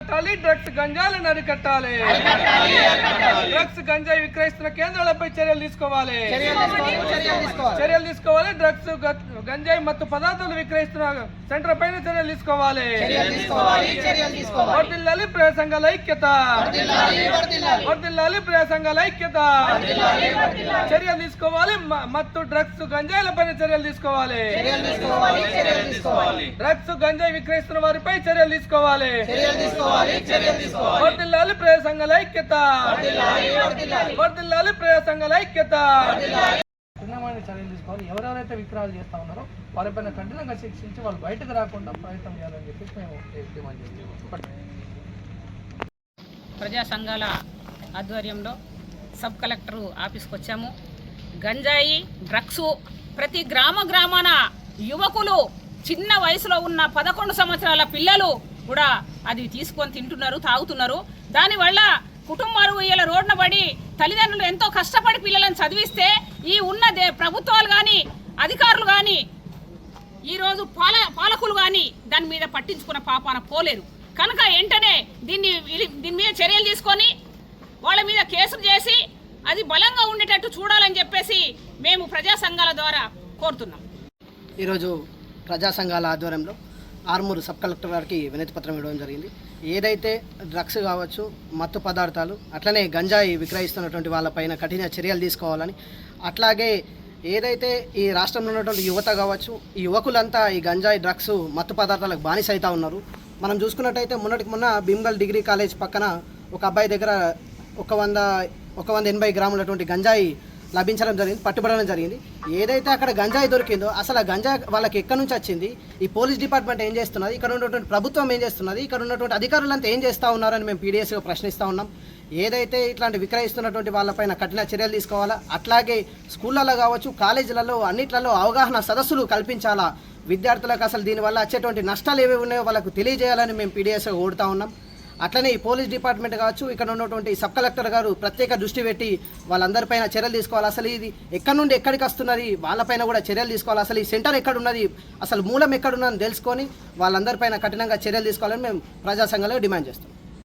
అరికట్టాలి డ్రగ్స్ గంజాలను అరికట్టాలి. డ్రగ్స్ గంజాయి విక్రయిస్తున్న కేంద్రాలపై చర్యలు తీసుకోవాలి. చర్యలు తీసుకోవాలి డ్రగ్స్ గంజాయి మత్తు పదార్థాలు విక్రయిస్తున్న సెంటర్ పైన చర్యలు తీసుకోవాలి. వర్దిల్లాలి సంఘాల ఐక్యత. వర్దిల్లాలి సంఘాల ఐక్యత. చర్యలు తీసుకోవాలి మత్తు డ్రగ్స్ గంజాయిల పైన చర్యలు తీసుకోవాలి. డ్రగ్స్ గంజాయి విక్రయిస్తున్న వారిపై చర్యలు తీసుకోవాలి. వర్దిల్లాలి ప్రజా సంఘాల ఐక్యత. వర్దిల్లాలి ప్రజా సంఘాల ఐక్యత. కఠినమైన చర్యలు తీసుకోవాలి. ఎవరెవరైతే విక్రయాలు చేస్తా ఉన్నారో వారిపైన కఠినంగా శిక్షించి వాళ్ళు బయటకు రాకుండా ప్రయత్నం చేయాలని చెప్పేసి మేము డిమాండ్ చేస్తున్నాం ప్రజా సంఘాల ఆధ్వర్యంలో సబ్ కలెక్టర్ ఆఫీస్కి వచ్చాము. గంజాయి డ్రగ్స్ ప్రతి గ్రామ గ్రామాన యువకులు చిన్న వయసులో ఉన్న పదకొండు సంవత్సరాల పిల్లలు కూడా అది తీసుకొని తింటున్నారు తాగుతున్నారు. దానివల్ల కుటుంబాలు ఇలా రోడ్న పడి తల్లిదండ్రులు ఎంతో కష్టపడి పిల్లలను చదివిస్తే ఈ ఉన్న ప్రభుత్వాలు కానీ అధికారులు కానీ ఈరోజు పాల పాలకులు కానీ దాని మీద పట్టించుకున్న పాపాన పోలేరు. కనుక వెంటనే దీన్ని దీని మీద చర్యలు తీసుకొని వాళ్ళ మీద కేసులు చేసి అది బలంగా ఉండేటట్టు చూడాలని చెప్పేసి మేము ప్రజా సంఘాల ద్వారా కోరుతున్నాం. ఈరోజు ప్రజా సంఘాల ఆధ్వర్యంలో ఆర్మూరు సబ్ కలెక్టర్ గారికి వినతి పత్రం ఇవ్వడం జరిగింది. ఏదైతే డ్రగ్స్ కావచ్చు మత్తు పదార్థాలు అట్లనే గంజాయి విక్రయిస్తున్నటువంటి వాళ్ళపైన కఠిన చర్యలు తీసుకోవాలని అట్లాగే ఏదైతే ఈ రాష్ట్రంలో ఉన్నటువంటి యువత కావచ్చు ఈ యువకులంతా ఈ గంజాయి డ్రగ్స్ మత్తు పదార్థాలకు బానిస అవుతా ఉన్నారు. మనం చూసుకున్నట్టయితే మొన్నటికి మొన్న భీమ్గల్ డిగ్రీ కాలేజ్ పక్కన ఒక అబ్బాయి దగ్గర ఒక వంద ఒక వంద ఎనభై గ్రాములటువంటి గంజాయి లభించడం జరిగింది పట్టుబడడం జరిగింది. ఏదైతే అక్కడ గంజాయి దొరికిందో అసలు ఆ గంజా వాళ్ళకి ఎక్కడి నుంచి వచ్చింది? ఈ పోలీస్ డిపార్ట్మెంట్ ఏం చేస్తున్నది? ఇక్కడ ఉన్నటువంటి ప్రభుత్వం ఏం చేస్తున్నది? ఇక్కడ ఉన్నటువంటి అధికారులంతా ఏం చేస్తూ ఉన్నారని మేము పీడిఎస్గా ప్రశ్నిస్తూ ఉన్నాం. ఏదైతే ఇట్లాంటి విక్రయిస్తున్నటువంటి వాళ్ళపైన కఠిన చర్యలు తీసుకోవాలా? అట్లాగే స్కూళ్ళలో కావచ్చు కాలేజీలలో అన్నిట్లలో అవగాహన సదస్సులు కల్పించాలా? విద్యార్థులకు అసలు దీనివల్ల వచ్చేటువంటి నష్టాలు ఏవి ఉన్నాయో వాళ్ళకు తెలియజేయాలని మేము పీడిఎస్గా ఓడుతూ ఉన్నాం. అట్లనే ఈ పోలీస్ డిపార్ట్మెంట్ కావచ్చు ఇక్కడ ఉన్నటువంటి సబ్ కలెక్టర్ గారు ప్రత్యేక దృష్టి పెట్టి వాళ్ళందరిపైన చర్యలు తీసుకోవాలి. అసలు ఇది ఎక్కడి నుండి ఎక్కడికి వస్తున్నది? వాళ్ళపైన కూడా చర్యలు తీసుకోవాలి. అసలు ఈ సెంటర్ ఎక్కడున్నది? అసలు మూలం ఎక్కడున్నదని తెలుసుకొని వాళ్ళందరిపైన కఠినంగా చర్యలు తీసుకోవాలని మేము ప్రజా డిమాండ్ చేస్తాం